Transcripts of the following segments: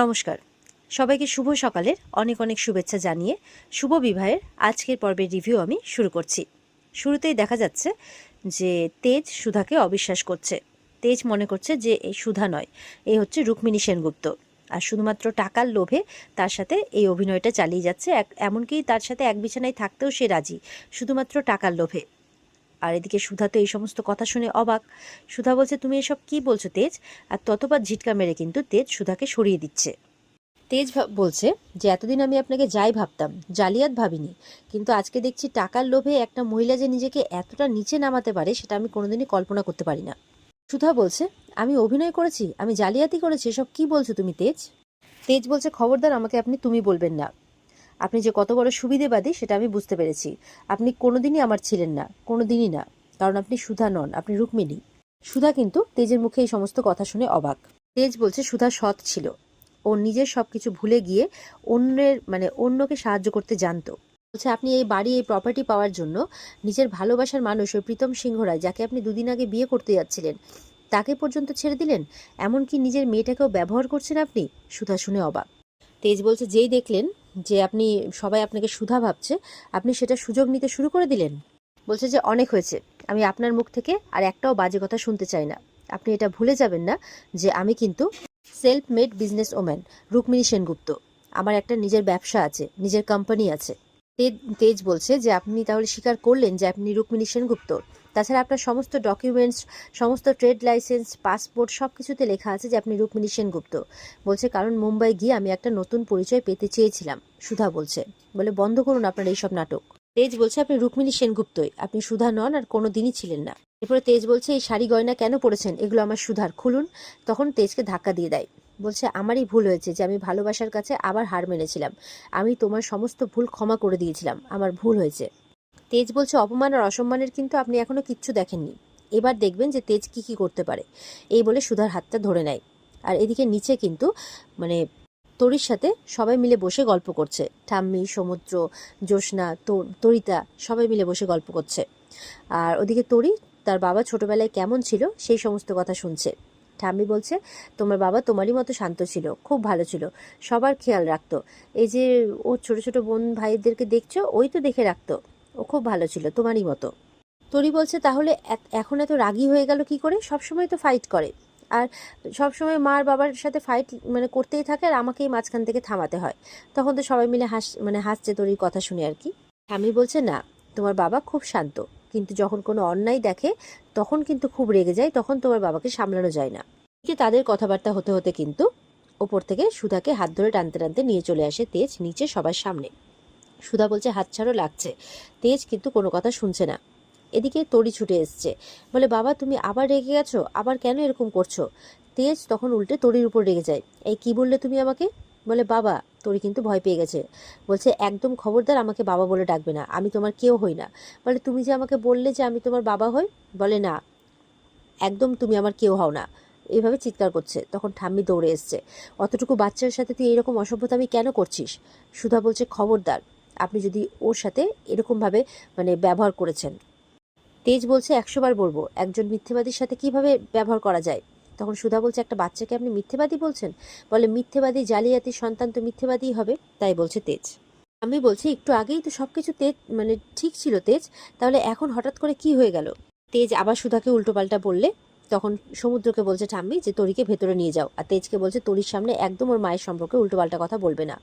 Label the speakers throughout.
Speaker 1: নমস্কার। সবাইকে শুভ সকালের অনেক অনেক শুভেচ্ছা জানিয়ে শুভ বিবাহের আজকের পর্বের রিভিউ আমি শুরু করছি। শুরুতেই দেখা যাচ্ছে যে তেজ সুধাকে অবিশ্বাস করছে। তেজ মনে করছে যে এই সুধা নয় এই হচ্ছে রুক্মিণী সেনগুপ্ত। আর শুধুমাত্র টাকার লোভে তার সাথে এই অভিনয়টা চালিয়ে যাচ্ছে এমনকি তার সাথে এক বিছানায় থাকতেও সে রাজি, শুধুমাত্র টাকার লোভে। আর এদিকে সুধা তো এই সমস্ত কথা শুনে অবাক। সুধা বলছে, তুমি এসব কি বলছো, তেজ? আর ততবার ঝিটকা মেরে কিন্তু তেজ সুধাকে সরিয়ে দিচ্ছে। তেজ বলছে যে, এতদিন আমি আপনাকে যাই ভাবতাম, জালিয়াত ভাবিনি। কিন্তু আজকে দেখছি টাকার লোভে একটা মহিলা যে নিজেকে এতটা নিচে নামাতে পারে, সেটা আমি কোনোদিনই কল্পনা করতে পারি না। সুধা বলছে, আমি অভিনয় করেছি, আমি জালিয়াতি করেছি, এসব কি বলছো তুমি, তেজ? তেজ বলছে, খবরদার, আমাকে আপনি তুমি বলবেন না। আপনি যে কত বড় সুবিধেবাদী, সেটা আমি বুঝতে পেরেছি। আপনি কোনোদিনই আমার ছিলেন না, কোনোদিনই না। কারণ আপনি সুধা নন, আপনি রুক্মিণী। সুধা কিন্তু তেজের মুখে এই সমস্ত কথা শুনে অবাক। তেজ বলছে, সুধা সৎ ছিল। ও নিজের সব কিছু ভুলে গিয়ে অন্যের মানে অন্যকে সাহায্য করতে জানতো। বলছে, আপনি এই বাড়ি, এই প্রপার্টি পাওয়ার জন্য নিজের ভালোবাসার মানুষ ওই প্রীতম সিংহ রায়, যাকে আপনি দুদিন আগে বিয়ে করতে যাচ্ছিলেন, তাকে পর্যন্ত ছেড়ে দিলেন? এমনকি নিজের মেয়েটাকেও ব্যবহার করছেন আপনি? সুধা শুনে অবাক। তেজ বলছে, যেই দেখলেন যে আপনি, সবাই আপনাকে সুধা ভাবছে, আপনি সেটা সুযোগ নিতে শুরু করে দিলেন? বলছে যে অনেক হয়েছে। আমি আপনার মুখ থেকে আর একটাও বাজে কথা শুনতে চাই না। আপনি এটা ভুলে যাবেন না যে আমি কিন্তু self made business woman Rukmini Sengupta. আমার একটা নিজের ব্যবসা আছে, নিজের কোম্পানি আছে। তেজ বলছে যে আপনি তাহলে স্বীকার করলেন যে আপনি রুক্মিণী সেনগুপ্ত। তাছাড়া আপনার সমস্ত ডকুমেন্টস সমস্ত ট্রেড লাইসেন্স পাসপোর্ট সব কিছুতে লেখা আছে যে আপনি রুক্মিণী সেনগুপ্ত। বলছে, কারণ মুম্বাই গিয়ে আমি একটা নতুন পরিচয় পেতে চেয়েছিলাম সুধা বলছে। বলে, বন্ধ করুন আপনার এইসব নাটক। তেজ বলছে, আপনি রুক্মিণী সেনগুপ্তই। আপনি সুধা নন আর কোনো দিনই ছিলেন না। এরপরে তেজ বলছে, এই শাড়ি গয়না কেন পরেছেন? এগুলো আমার সুধার। খুলুন। তখন তেজকে ধাক্কা দিয়ে দেয়। বলছে, আমারই ভুল হয়েছে যে আমি ভালোবাসার কাছে আবার হার মেনেছিলাম। আমি তোমার সমস্ত ভুল ক্ষমা করে দিয়েছিলাম। আমার ভুল হয়েছে। তেজ বলছে, অপমান আর অসম্মানের কিন্তু আপনি এখনও কিচ্ছু দেখেননি। এবার দেখবেন যে তেজ কি কি করতে পারে। এই বলে সুধার হাতটা ধরে নেয়। আর এদিকে নিচে কিন্তু মানে তরির সাথে সবাই মিলে বসে গল্প করছে। ঠাম্মি, সমুদ্র, জ্যোৎস্না তরিতা সবাই মিলে বসে গল্প করছে। আর ওদিকে তরি তার বাবা ছোটবেলায় কেমন ছিল সেই সমস্ত কথা শুনছে। ঠাম্মি বলছে, তোমার বাবা তোমারই মতো শান্ত ছিল, খুব ভালো ছিল, সবার খেয়াল রাখতো। এই যে ও ছোট ছোট বোন ভাইদেরকে দেখছ, ওই তো দেখে রাখতো। ও খুব ভালো ছিল, তোমারই মতো। তরি বলছে, তাহলে এখন এত রাগী হয়ে গেল কি করে? সবসময় তো ফাইট করে। আর সবসময় মার বাবার সাথে ফাইট মানে করতেই থাকে আর আমাকেই মাঝখান থেকে থামাতে হয়। তখন তো সবাই মিলে হাস মানে হাসছে তরির কথা শুনে আর কি। আমি বলছে, না, তোমার বাবা খুব শান্ত। কিন্তু যখন কোনো অন্যায় দেখে, তখন কিন্তু খুব রেগে যায়, তখন তোমার বাবাকে সামলানো যায় না। এদিকে তাদের কথাবার্তা হতে হতে কিন্তু ওপর থেকে সুধাকে হাত ধরে টানতে টানতে নিয়ে চলে আসে তেজ নিচে সবার সামনে। সুধা বলছে হাত ছাড়ো লাগছে। তেজ কিন্তু কোনো কথা শুনছে না। এদিকে তড়ি ছুটে এসছে। বলে, বাবা, তুমি আবার রেগে গেছো? আবার কেন এরকম করছ? তেজ তখন উল্টে তড়ির উপর রেগে যায়। এই কি বললে তুমি আমাকে? বলে, বাবা, তড়ি কিন্তু ভয় পেয়ে গেছে। বলছে, একদম খবরদার আমাকে বাবা বলে ডাকবে না। আমি তোমার কেউ হই না। বলে, তুমি যে আমাকে বললে যে আমি তোমার বাবা হই? বলে, না, একদম তুমি আমার কেউ হও না। এভাবে চিৎকার করছে। তখন ঠাম্মি দৌড়ে এসছে। অতটুকু বাচ্চার সাথে তুই এরকম অসভ্যতা আমি কেন করছিস? সুধা বলছে, খবরদার আপনি যদি ওর সাথে এরকমভাবে মানে ব্যবহার করেছেন। তেজ বলছে একশো বার বলব, একজন মিথ্যেবাদীর সাথে কীভাবে ব্যবহার করা যায়? তখন সুধা বলছে, একটা বাচ্চাকে আপনি মিথ্যেবাদী বলছেন? বলে, মিথ্যেবাদী, জালিয়াতি, সন্তান তো মিথ্যেবাদী হবে। তাই বলছে তেজ। আমি বলছি, একটু আগেই তো সব কিছু তেজ মানে ঠিক ছিল তেজ, তাহলে এখন হঠাৎ করে কি হয়ে গেল? তেজ আবার সুধাকে উল্টোপাল্টা বললে তখন সমুদ্রকে বলছে, ঠাম্মি, যে তরিকে ভেতরে নিয়ে যাও। আর তেজকে বলছে, তরির সামনে একদম ওর মায়ের সম্পর্কে উল্টোপাল্টা কথা বলবে না।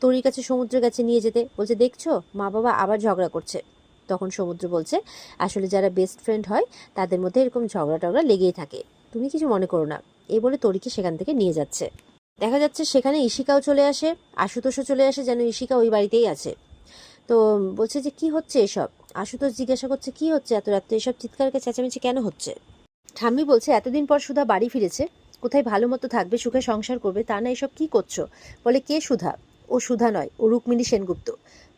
Speaker 1: তরির কাছে সমুদ্রের কাছে নিয়ে যেতে। বলছে, দেখছ মা বাবা আবার ঝগড়া করছে। তখন সমুদ্র বলছে, আসলে যারা বেস্ট ফ্রেন্ড হয়, তাদের মধ্যে এরকম ঝগড়া টগড়া লেগেই থাকে। তুমি কিছু মনে করো না। এই বলে তরিকে সেখান থেকে নিয়ে যাচ্ছে। দেখা যাচ্ছে সেখানে ইশিকাও চলে আসে, আশুতোষও চলে আসে, যেন ইশিকা ওই বাড়িতেই আছে। তো বলছে যে, কি হচ্ছে এসব? আশুতোষ জিজ্ঞাসা করছে, কি হচ্ছে? এত রাত্রে এসব চিৎকারকে চেঁচামেচি কেন হচ্ছে? ঠাম্মি বলছে, এতদিন পর সুধা বাড়ি ফিরেছে। কোথায় ভালো মতো থাকবে, সুখে সংসার করবে, তা না এসব কি করছ? বলে, কে সুধা? ও সুধা নয়, ও রুক্মিণী সেনগুপ্ত।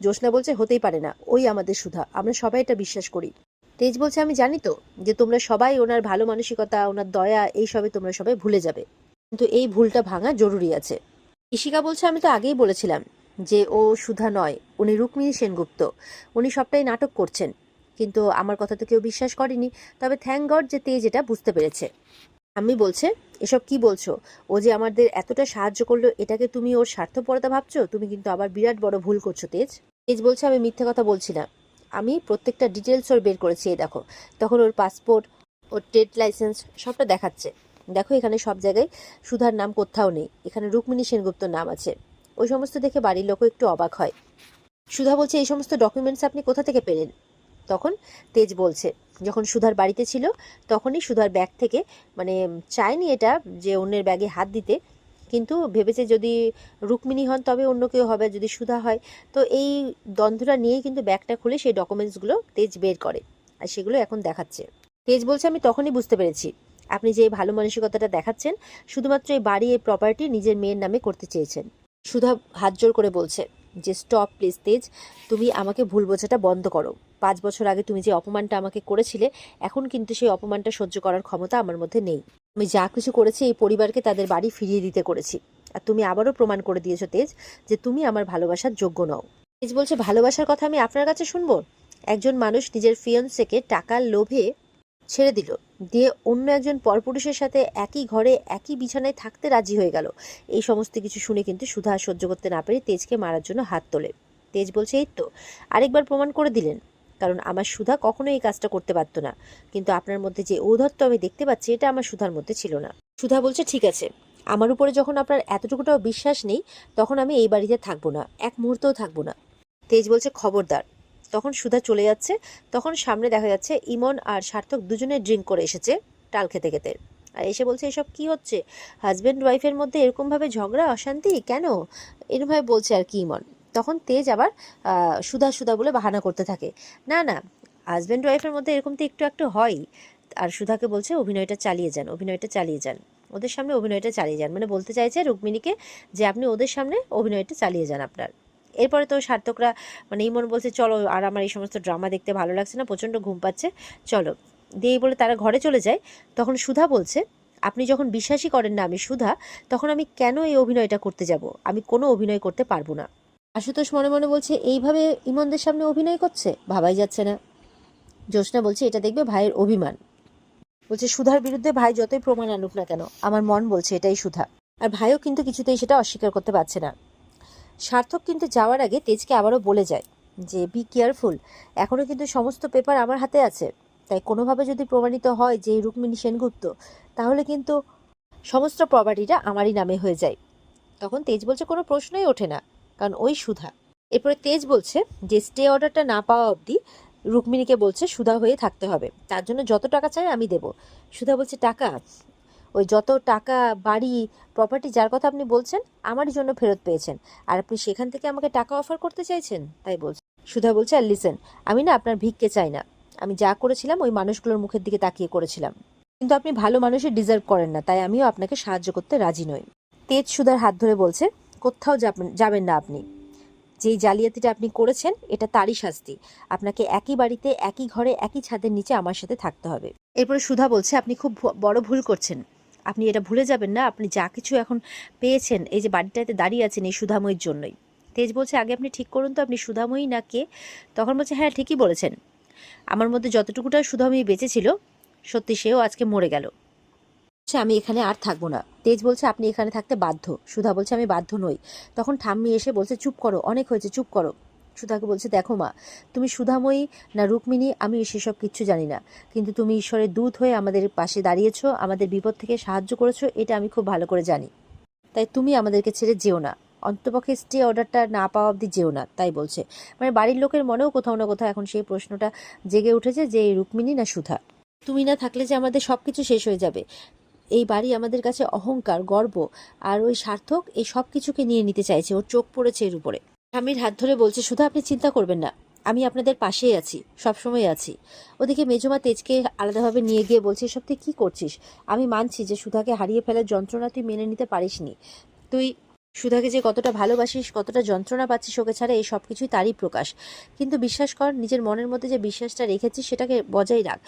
Speaker 1: জ্যোৎস্না বলছে, হতেই পারে না, ওই আমাদের সুধা, আমরা সবাই এটা বিশ্বাস করি। তেজ বলছে, আমি জানি তো যে তোমরা সবাই ওনার ভালো মানসিকতা, ওনার দয়া, এই সবে তোমরা সবাই ভুলে যাবে। কিন্তু এই ভুলটা ভাঙা জরুরি আছে। ইশিকা বলছে, আমি তো আগেই বলেছিলাম যে ও সুধা নয়, উনি রুক্মিণী সেনগুপ্ত। উনি সবটাই নাটক করছেন। কিন্তু আমার কথা তো কেউ বিশ্বাস করেনি। তবে থ্যাংক গড যে তেজ এটা বুঝতে পেরেছে। আমি বলছে, এসব কি বলছো? ও যে আমাদের এতটা সাহায্য করল, এটাকে তুমি ওর স্বার্থপরতা ভাবছ? তুমি কিন্তু আবার বিরাট বড় ভুল করছ, তেজ। তেজ বলছে, আমি মিথ্যে কথা বলছি না। আমি প্রত্যেকটা ডিটেলস ওর বের করেছি, এই দেখো। তখন ওর পাসপোর্ট ওর ট্রেড লাইসেন্স সবটা দেখাচ্ছে। দেখো, এখানে সব জায়গায় সুধার নাম কোথাও নেই। এখানে রুক্মিণী সেনগুপ্তর নাম আছে। ওই সমস্ত দেখে বাড়ির লোকও একটু অবাক হয়। সুধা বলছে, এই সমস্ত ডকুমেন্টস আপনি কোথা থেকে পেলেন? তখন তেজ বলছে, যখন সুধার বাড়িতে ছিল, তখনই সুধার ব্যাগ থেকে মানে চায়নি এটা যে অন্যের ব্যাগে হাত দিতে, কিন্তু ভেবেছে যদি রুক্মিণী হন তবে অন্য কেউ হবে, যদি সুধা হয়। তো এই দ্বন্দ্বটা নিয়েই কিন্তু ব্যাগটা খুলে সেই ডকুমেন্টসগুলো তেজ বের করে, আর সেগুলো এখন দেখাচ্ছে। তেজ বলছে, আমি তখনই বুঝতে পেরেছি। আপনি যে ভালো মানসিকতাটা দেখাচ্ছেন, শুধুমাত্র এই বাড়ি, এই প্রপার্টি নিজের মেয়ের নামে করতে চেয়েছেন। সুধা হাত জোর করে বলছে যে স্টপ প্লিজ তেজ তুমি আমাকে ভুল বোঝাটা বন্ধ করো। পাঁচ বছর আগে তুমি যে অপমানটা আমাকে করেছিলে, এখন কিন্তু সেই অপমানটা সহ্য করার ক্ষমতা আমার মধ্যে নেই। আমি যা কিছু করেছি এই পরিবারকে তাদের বাড়ি ফিরিয়ে দিতে করেছি। আর তুমি আবারও প্রমাণ করে দিয়েছ, তেজ, যে তুমি আমার ভালোবাসার যোগ্য নও। তেজ বলছে, ভালোবাসার কথা আমি আপনার কাছে শুনব? একজন মানুষ নিজের ফিয়ন্সেকে টাকার লোভে ছেড়ে দিল। দিয়ে অন্য একজন পরপুরুষের সাথে একই ঘরে, একই বিছানায় থাকতে রাজি হয়ে গেল। এই সমস্ত কিছু শুনে কিন্তু সুধা সহ্য করতে না পেরে তেজকে মারার জন্য হাত তোলে। তেজ বলছে, এই তো, আরেকবার প্রমাণ করে দিলেন। কারণ আমার সুধা কখনো এই কাজটা করতে পারতো না। কিন্তু আপনার মধ্যে যে ঔধত্য আমি দেখতে পাচ্ছি, এটা আমার সুধার মধ্যে ছিল না। সুধা বলছে, ঠিক আছে। আমার উপরে যখন আপনার এতটুকুটাও বিশ্বাস নেই, তখন আমি এই বাড়িতে থাকব না। এক মুহূর্তও থাকব না। তেজ বলছে, খবরদার তখন সুধা চলে যাচ্ছে। তখন সামনে দেখা যাচ্ছে ইমন আর সার্থক দুজনে ড্রিঙ্ক করে এসেছে টাল খেতে খেতে। আর এসে বলছে, এসব কি হচ্ছে? হাজব্যান্ড ওয়াইফের মধ্যে এরকমভাবে ঝগড়া, অশান্তি? কেন? এরমভাবে বলছে আর কি ইমন। তখন তেজ আবার সুধা সুধা বলে বাহানা করতে থাকে। না না হাজব্যান্ড ওয়াইফের মধ্যে এরকম তো একটু একটু হয়। আর সুধাকে বলছে, অভিনয়টা চালিয়ে যান, অভিনয়টা চালিয়ে যান। ওদের সামনে অভিনয়টা চালিয়ে যান। মানে বলতে চাইছে রুক্মিণীকে যে, আপনি ওদের সামনে অভিনয়টা চালিয়ে যান আপনার। এরপরে তো সার্থকরা মানে ইমন বলছে, চলো আর আমার এই সমস্ত ড্রামা দেখতে ভালো লাগছে না, প্রচণ্ড ঘুম পাচ্ছে, চলো। দিয়ে বলে তারা ঘরে চলে যায়। তখন সুধা বলছে, আপনি যখন বিশ্বাসই করেন না আমি সুধা, তখন আমি কেন এই অভিনয়টা করতে যাব? আমি কোনো অভিনয় করতে পারব না। আশুতোষ মনে মনে বলছে, এইভাবে ইমনদের সামনে অভিনয় করছে? ভাবাই যাচ্ছে না। জ্যোৎস্না বলছে, এটা দেখবে ভাইয়ের অভিমান। বলছে, সুধার বিরুদ্ধে ভাই যতই প্রমাণ আনুক না কেন, আমার মন বলছে এটাই সুধা। আর ভাইও কিন্তু কিছুতেই সেটা অস্বীকার করতে পারছে না। সার্থক কিন্তু যাওয়ার আগে তেজকে আবারও বলে যায় যে বি কেয়ারফুল এখনও কিন্তু সমস্ত পেপার আমার হাতে আছে। তাই কোনোভাবে যদি প্রমাণিত হয় যে রুক্মিণী সেনগুপ্ত, তাহলে কিন্তু সমস্ত প্রপার্টিটা আমারই নামে হয়ে যায়। তখন তেজ বলছে, কোনো প্রশ্নই ওঠে না, কারণ ওই সুধা। এরপরে তেজ বলছে যে স্টে অর্ডারটা না পাওয়া অবধি রুক্মিণীকে বলছে সুধা হয়ে থাকতে হবে। তার জন্য যত টাকা চাই আমি দেব। সুধা বলছে, টাকা? ওই যত টাকা বাড়ি প্রপার্টি যার কথা আপনি বলছেন, আমারই জন্য ফেরত পেয়েছেন। আর আপনি সেখান থেকে আমাকে টাকা অফার করতে চাইছেন? তাই বলছে। সুধা বলছে, আর লিসেন আমি না আপনার ভিক্ষে চাই না। আমি যা করেছিলাম, ওই মানুষগুলোর মুখের দিকে তাকিয়ে করেছিলাম। কিন্তু আপনি ভালো মানুষের ডিজার্ভ করেন না, তাই আমিও আপনাকে সাহায্য করতে রাজি নই। তেজ সুধার হাত ধরে বলছে, কোথাও যাবেন না আপনি। যেই জালিয়াতিটা আপনি করেছেন, এটা তারই শাস্তি। আপনাকে একই বাড়িতে, একই ঘরে, একই ছাদের নিচে আমার সাথে থাকতে হবে। এরপরে সুধা বলছে, আপনি খুব বড় ভুল করছেন। আপনি এটা ভুলে যাবেন না, আপনি যা কিছু এখন পেয়েছেন, এই যে বাড়িটাতে দাঁড়িয়ে আছেন এই সুধাময়ীর জন্যই। তেজ বলছে, আগে আপনি ঠিক করুন তো, আপনি সুধাময়ী না কে? তখন বলছে হ্যাঁ ঠিকই বলেছেন। আমার মধ্যে যতটুকুটা সুধাময়ী বেঁচে ছিল সত্যি সেও আজকে মরে গেল। বলছে, আমি এখানে আর থাকব না। তেজ বলছে, আপনি এখানে থাকতে বাধ্য। সুধা বলছে, আমি বাধ্য নই। তখন ঠাম্মি এসে বলছে, চুপ করো, অনেক হয়েছে, চুপ করো। সুধাকে বলছে, দেখো মা, তুমি সুধাময়ী না রুক্মিণী, আমি সেসব কিচ্ছু জানি না। কিন্তু তুমি ঈশ্বরের দূত হয়ে আমাদের পাশে দাঁড়িয়েছো, আমাদের বিপদ থেকে সাহায্য করেছ, এটা আমি খুব ভালো করে জানি। তাই তুমি আমাদেরকে ছেড়ে যেও না। অন্তপক্ষে স্টে অর্ডারটা না পাওয়া অবধি যেও না, তাই বলছে। মানে বাড়ির লোকের মনেও কোথাও না কোথাও এখন সেই প্রশ্নটা জেগে উঠেছে যে, এই রুক্মিণী না সুধা? তুমি না থাকলে যে আমাদের সব কিছু শেষ হয়ে যাবে। এই বাড়ি আমাদের কাছে অহংকার, গর্ব আর ওই সার্থক, এই সব কিছুকে নিয়ে নিতে চাইছে। ওর চোখ পড়েছে এর উপরে। স্বামীর হাত ধরে বলছে শুধু আপনি চিন্তা করবেন না। আমি আপনাদের পাশেই আছি, সবসময় আছি। ওদিকে মেজমা তেজকে আলাদাভাবে নিয়ে গিয়ে বলছে, এসব তুই কী করছিস? আমি মানছি যে সুধাকে হারিয়ে ফেলার যন্ত্রণা তুই মেনে নিতে পারিসনি। তুই সুধাকে যে কতটা ভালোবাসিস, কতটা যন্ত্রণা পাচ্ছিস, ওকে ছাড়া এই সব কিছুই তারই প্রকাশ। কিন্তু বিশ্বাস কর, নিজের মনের মধ্যে যে বিশ্বাসটা রেখেছিস, সেটাকে বজায় রাখ।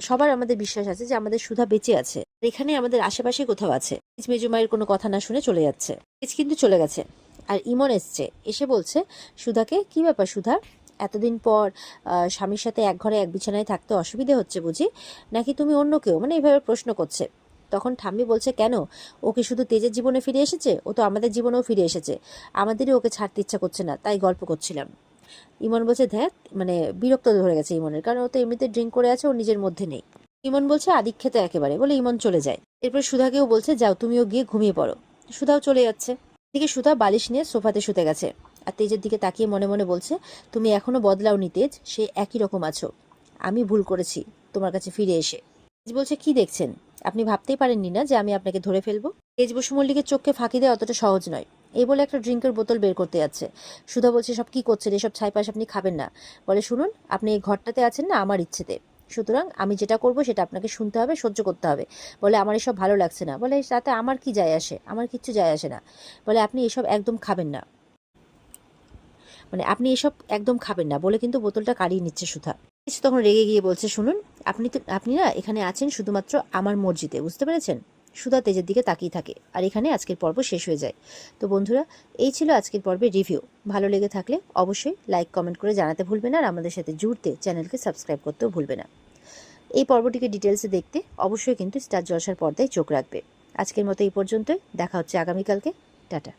Speaker 1: সবার আমাদের বিশ্বাস আছে যে আমাদের সুধা বেঁচে আছে। এখানে আমাদের আশেপাশে কোথাও আছে। মেজুমায়ের কোনো কথা না শুনে চলে যাচ্ছে। কিন্তু চলে গেছে। আর ইমন এসছে, এসে বলছে, সুধাকে, কি ব্যাপার সুধা? এতদিন পর স্বামীর সাথে এক ঘরে এক বিছানায় থাকতে অসুবিধে হচ্ছে বুঝি? নাকি তুমি অন্য কেউ? মানে এইভাবে প্রশ্ন করছে। তখন ঠাম্মি বলছে, কেন? ও কি শুধু তেজের জীবনে ফিরে এসেছে? ও তো আমাদের জীবনেও ফিরে এসেছে। আমাদেরই ওকে ছাড়তে ইচ্ছা করছে না, তাই গল্প করছিলাম। ইমন বলছে ধ্যাত মানে বিরক্ত ধরে গেছে ইমনের, কারণ ও তো এমনিতে ড্রিঙ্ক করে আছে, ও নিজের মধ্যে নেই। ইমন বলছে, আদিক্ষেতে একেবারে। বলে ইমন চলে যায়। এরপর সুধাকেও বলছে, যাও, তুমিও গিয়ে ঘুমিয়ে পড়ো। সুধাও চলে যাচ্ছে। এদিকে সুধা বালিশ নিয়ে সোফাতে শুতে গেছে, আর তেজের দিকে তাকিয়ে মনে মনে বলছে, তুমি এখনও বদলাওনি তেজ, সে একই রকম আছো। আমি ভুল করেছি, তোমার কাছে ফিরে এসে। তেজ বলছে, কি দেখছেন? আপনি ভাবতেই পারেননি না যে আমি আপনাকে ধরে ফেলব? তেজ বসু মল্লিকের চোখকে ফাঁকি দেওয়া অতটা সহজ নয়। এই বলে একটা ড্রিঙ্কের বোতল বের করতে যাচ্ছে। সুধা বলছে, সব কি করছেন? এসব ছাইপাশ আপনি খাবেন না। বলে, শুনুন, আপনি এই ঘরটাতে আছেন না, আমার ইচ্ছেতে। সুতরাং আমি যেটা করব সেটা আপনাকে শুনতে হবে, সহ্য করতে হবে। বলে, আমার এসব ভালো লাগছে না। বলে, তাতে আমার কি যায় আসে? আমার কিচ্ছু যায় আসে না। বলে, আপনি এসব একদম খাবেন না। মানে আপনি এসব একদম খাবেন না। বলে কিন্তু বোতলটা কাড়িয়ে নিচ্ছে সুধা। কিছু তখন রেগে গিয়ে বলছে, শুনুন, আপনি তো, আপনি না এখানে আছেন শুধুমাত্র আমার মর্জিতে বুঝতে পেরেছেন? সুধা তেজের দিকে তাকিয়ে থাকে, আর এখানে আজকের পর্ব শেষ হয়ে যায়। তো বন্ধুরা, এই ছিল আজকের পর্বের রিভিউ। ভালো লেগে থাকলে অবশ্যই লাইক, কমেন্ট করে জানাতে ভুলবে না, আর আমাদের সাথে জুড়তে চ্যানেলকে সাবস্ক্রাইব করতেও ভুলবে না। এই পর্বটিকে ডিটেলসে দেখতে অবশ্যই কিন্তু স্টার জলসার পর্দায় চোখ রাখবে। আজকের মতো এই পর্যন্তই। দেখা হচ্ছে আগামীকালকে। টাটা।